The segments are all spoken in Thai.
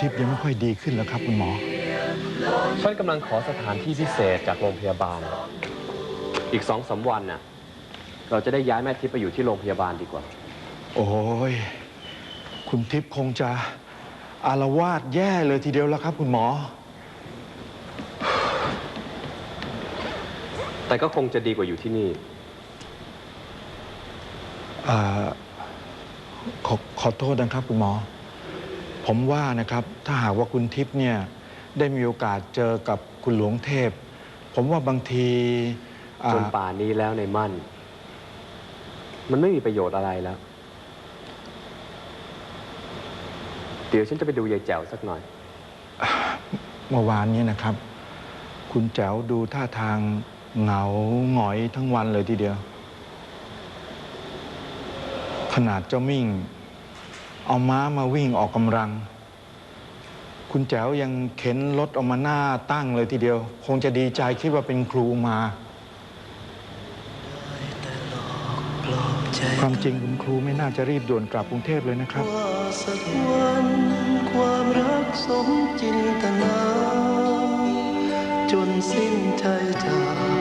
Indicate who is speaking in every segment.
Speaker 1: ทิพย์ยังไม่ค่อยดีขึ้นแล้วครับ คุณหมอ
Speaker 2: ฉันกำลังขอสถานที่พิเศษจากโรงพยาบาล อีกสองสามวันน่ะ เราจะได้ย้ายแม่ทิพย์ไปอยู่ที่โรงพยาบาลดีกว่า
Speaker 1: โอ้ยคุณทิพย์คงจะอารวาสแย่เลยทีเดียวแล้วครับ คุณหมอ
Speaker 2: แต่ก็คงจะดีกว่าอยู่ที่นี่
Speaker 1: เอ่อขอขอโทษนะครับ คุณหมอ ผมว่านะครับถ้าหากว่าคุณทิพย์เนี่ยได้มีโอกาสเจอกับคุณหลวงเทพ ผมว่าบางทีอ่า
Speaker 2: จนป่านนี้แล้วในมั่น มันไม่มีประโยชน์อะไรแล้ว เดี๋ยวฉันจะไปดูยายแจ๋วสักหน่อย
Speaker 1: เมื่อวานนี้นะครับ คุณแจ๋วดูท่าทางเหงาหงอยทั้งวันเลยทีเดียว ขนาดเจ้ามิ่ง เอาม้ามาวิ่งออกกำลัง คุณแจ๋วยังเข็นรถออกมาหน้าตั้งเลยทีเดียว คงจะดีใจคิดว่าเป็นครูมา ความจริงคุณครูไม่น่าจะรีบด่วนกลับกรุงเทพเลยนะครับ
Speaker 3: สักวันความรักสมจินตนา จนสิ้นใจจาก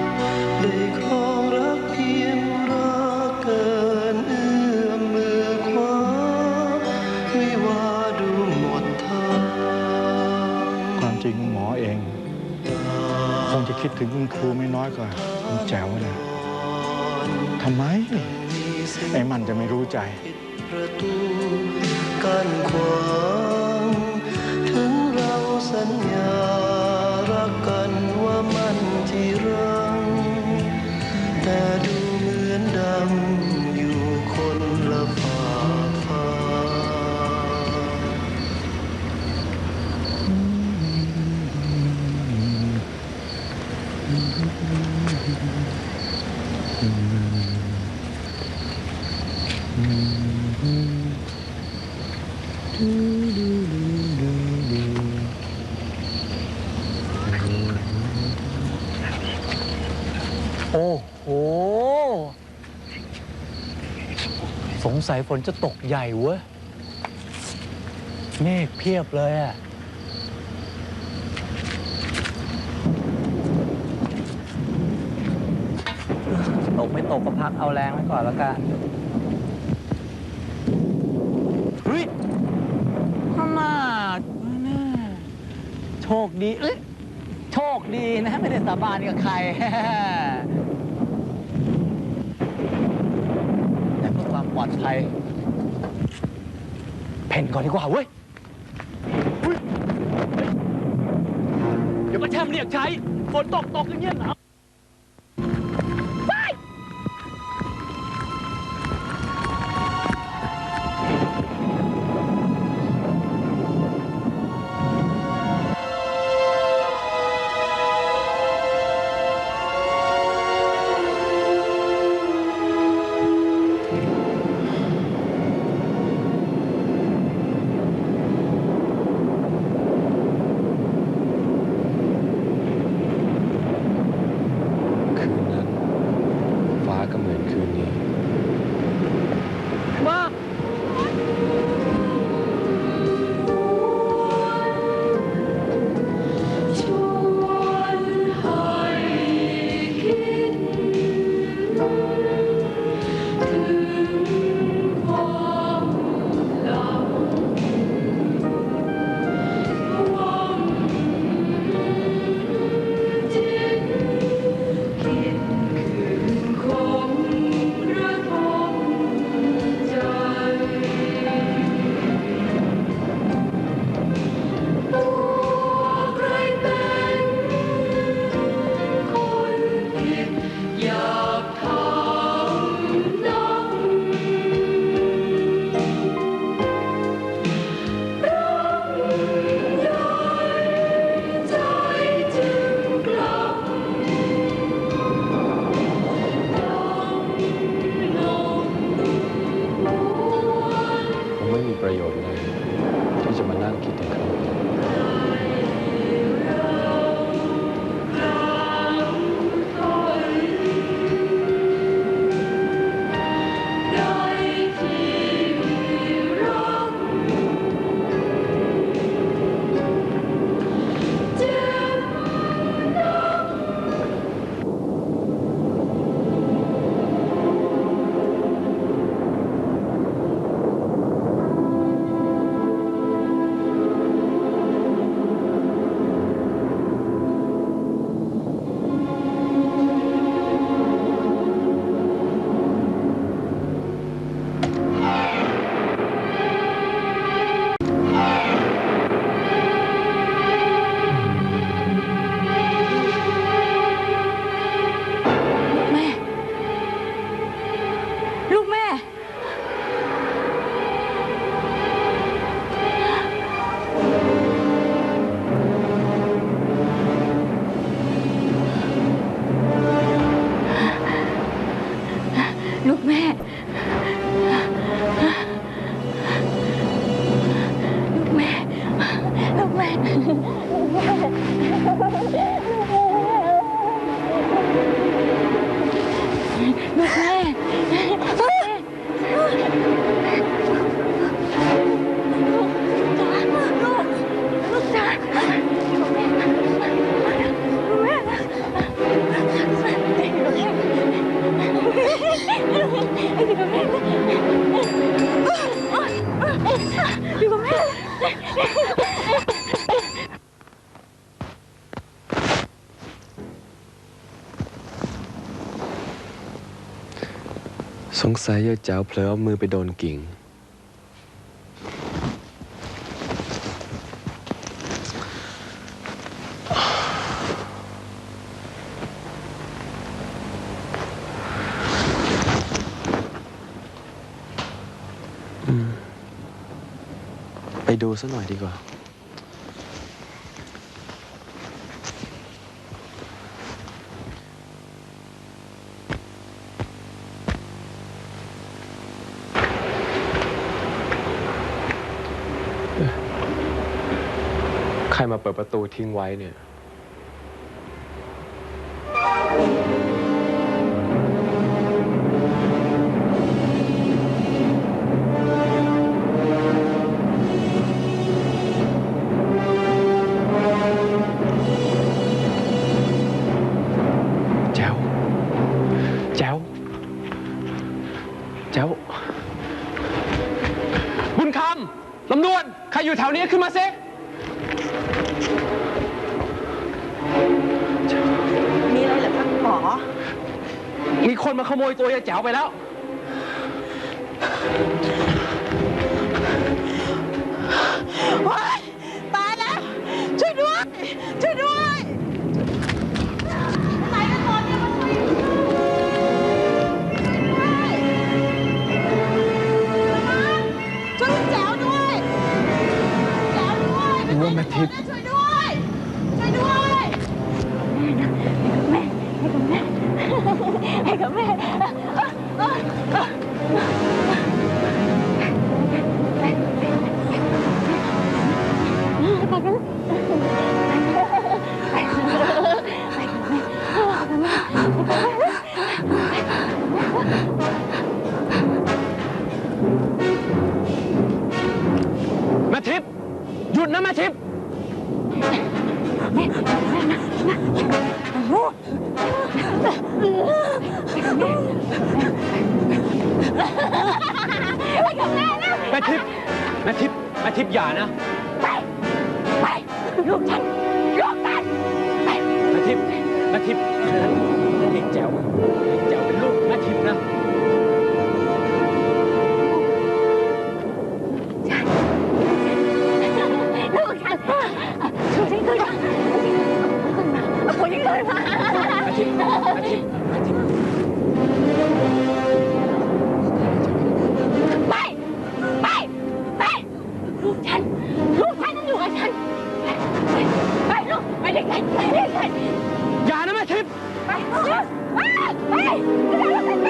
Speaker 3: คิด
Speaker 1: ถึงคุณครูไม่น้อยกว่าคุณแจ๋วนะทำไม ไอ้มันจะไม่รู้ใจ
Speaker 4: โอ้โห สงสัยฝนจะตกใหญ่เว้ย เมฆเพียบเลยอะ กไม่ตกก็พักเอาแรงไว้ก่อนแล้วกันเฮ้ยพม่าน่าโชคดีเอ้ยโชคดีนะ ไม่ได้สาบานกับใคร แต่เพื่อความปลอดภัยเพ่นก่อนดีกว่าเว้ยเฮ้ยเดี๋ยวก็แช่มเรียกใช้ฝนตกตกอย่างเงี้ยหนาว
Speaker 5: ส งสัยยายแจ๋วเผลอเอามือไปโดนกิ่ง ไปดูซะหน่อยดีกว่า ใครมาเปิดประตูทิ้งไว้เนี่ย คนมาขโมยตัวยายแจ๋วไปแล้ว
Speaker 6: ว้ายตายแล้ว ช่วยด้วย ช่วยด้วยไหนกันหมดเนี่ยมาช่วยช่วยแจ๋วด้วยแจ๋วด้วย
Speaker 4: หรือว่าแม่ทิพย์
Speaker 6: ช่วยด้วยช่วย
Speaker 7: แม่
Speaker 5: ทิพย์หยุดนะแม่ทิพย์แม่ทิพย์แม่ทิพย์แม่ทิพย์อย่านะ
Speaker 7: ไปลูกฉันลูกฉันไป
Speaker 5: นาทิพย์มาทิพย์เด็กแจ๋
Speaker 7: วเด็กแจ๋วเป็นลูก
Speaker 5: มาทิพย์นะ อย่านะแม่ทิพย์ไปไปไป